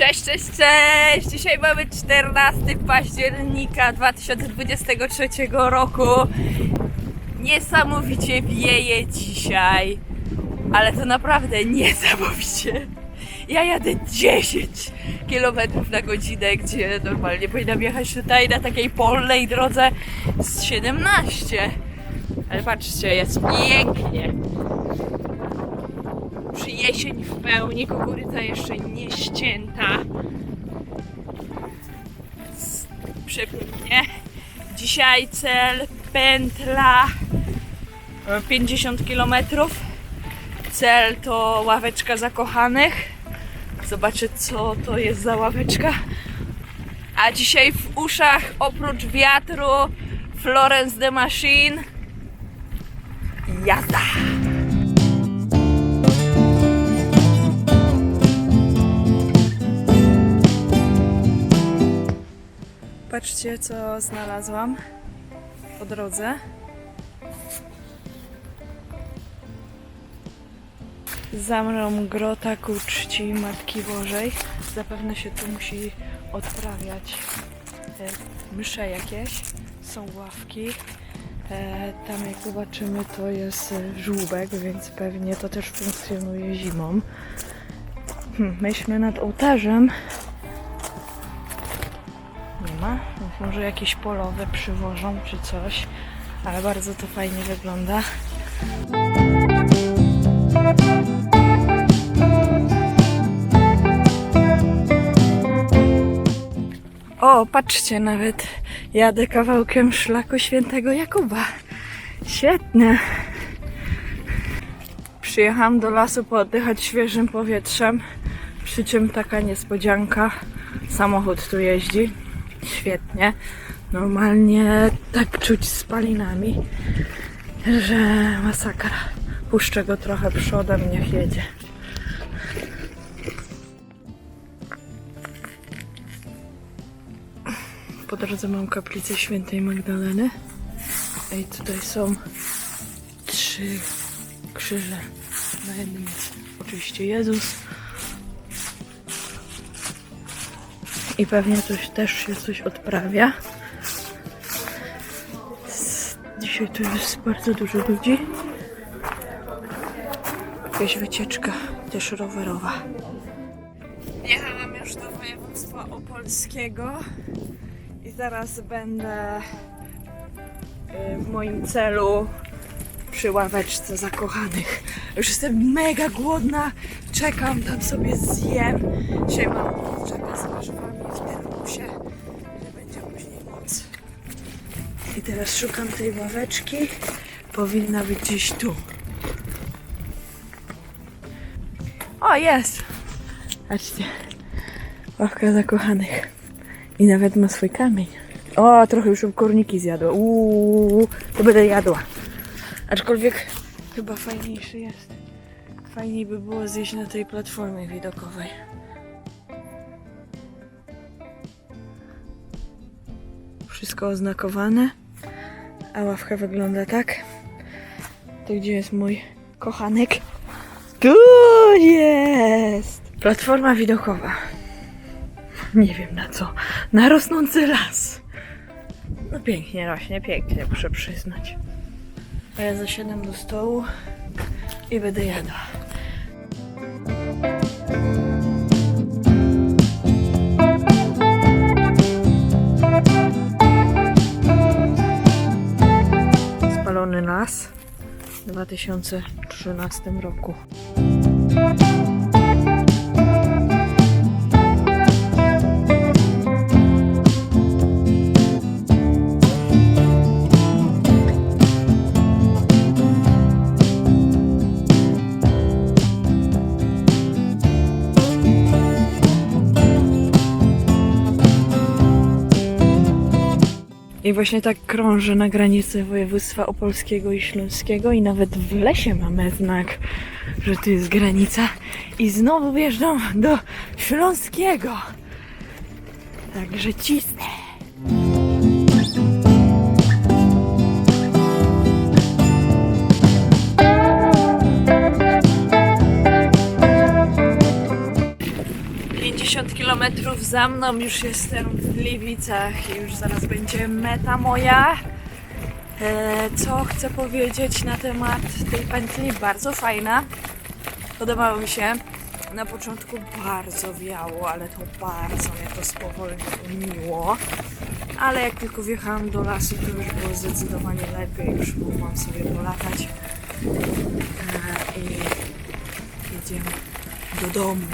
Cześć, cześć, cześć! Dzisiaj mamy 14 października 2023 roku. Niesamowicie wieje dzisiaj, ale to naprawdę niesamowicie. Ja jadę 10 km na godzinę, gdzie normalnie powinnam jechać tutaj na takiej polnej drodze z 17. Ale patrzcie, jest pięknie. Jesień w pełni, kukurydza jeszcze nie ścięta. Przepięknie. Dzisiaj cel pętla e, 50 km. Cel to ławeczka zakochanych. Zobaczę co to jest za ławeczka. A dzisiaj w uszach oprócz wiatru Florence the Machine. Jazda! Patrzcie, co znalazłam po drodze. Zamrą grota ku czci Matki Bożej. Zapewne się tu musi odprawiać e, msze jakieś. Są ławki. E, tam jak zobaczymy to jest żółbek, więc pewnie to też funkcjonuje zimą. Hm, myślmy nad ołtarzem. Nie ma. Może jakieś polowe przywożą czy coś. Ale bardzo to fajnie wygląda. O, patrzcie, nawet jadę kawałkiem szlaku świętego Jakuba. Świetnie. Przyjechałam do lasu pooddychać świeżym powietrzem. Przy czym taka niespodzianka. Samochód tu jeździ. Świetnie. Normalnie tak czuć spalinami, że masakra. Puszczę go trochę przodem, niech jedzie. Po drodze mam kaplicę świętej Magdaleny. I tutaj są trzy krzyże. Na jednym oczywiście Jezus. I pewnie coś też się coś odprawia. Dzisiaj tu jest bardzo dużo ludzi. Jakaś wycieczka też rowerowa. Jechałam już do województwa opolskiego i zaraz będę y, w moim celu przy ławeczce zakochanych. Już jestem mega głodna, czekam, tam sobie zjem. Dzisiaj mam I teraz szukam tej ławeczki. Powinna być gdzieś tu. O, jest! Patrzcie. Ławka zakochanych. I nawet ma swój kamień. O, trochę już korniki zjadła. Uuu, to będę jadła. Aczkolwiek chyba fajniejszy jest. Fajniej by było zjeść na tej platformie widokowej. Wszystko oznakowane. A ławka wygląda tak. To gdzie jest mój kochanek? Tu jest! Platforma widokowa. Nie wiem na co. Na rosnący las. No pięknie rośnie, pięknie, muszę przyznać. A ja zasiadam do stołu i będę jadła. 2013 roku. I właśnie tak krążę na granicy województwa opolskiego i śląskiego i nawet w lesie mamy znak, że tu jest granica. I znowu wjeżdżam do śląskiego. Także cisnę. Kilometrów za mną, już jestem w Gliwicach i już zaraz będzie meta moja. E, Co chcę powiedzieć na temat tej pętli? Bardzo fajna. Podobało mi się. Na początku bardzo wiało, ale to bardzo mnie to spowolniło. Ale jak tylko wjechałam do lasu, to już było zdecydowanie lepiej. Już mogłam sobie polatać. E, I jedziemy do domu.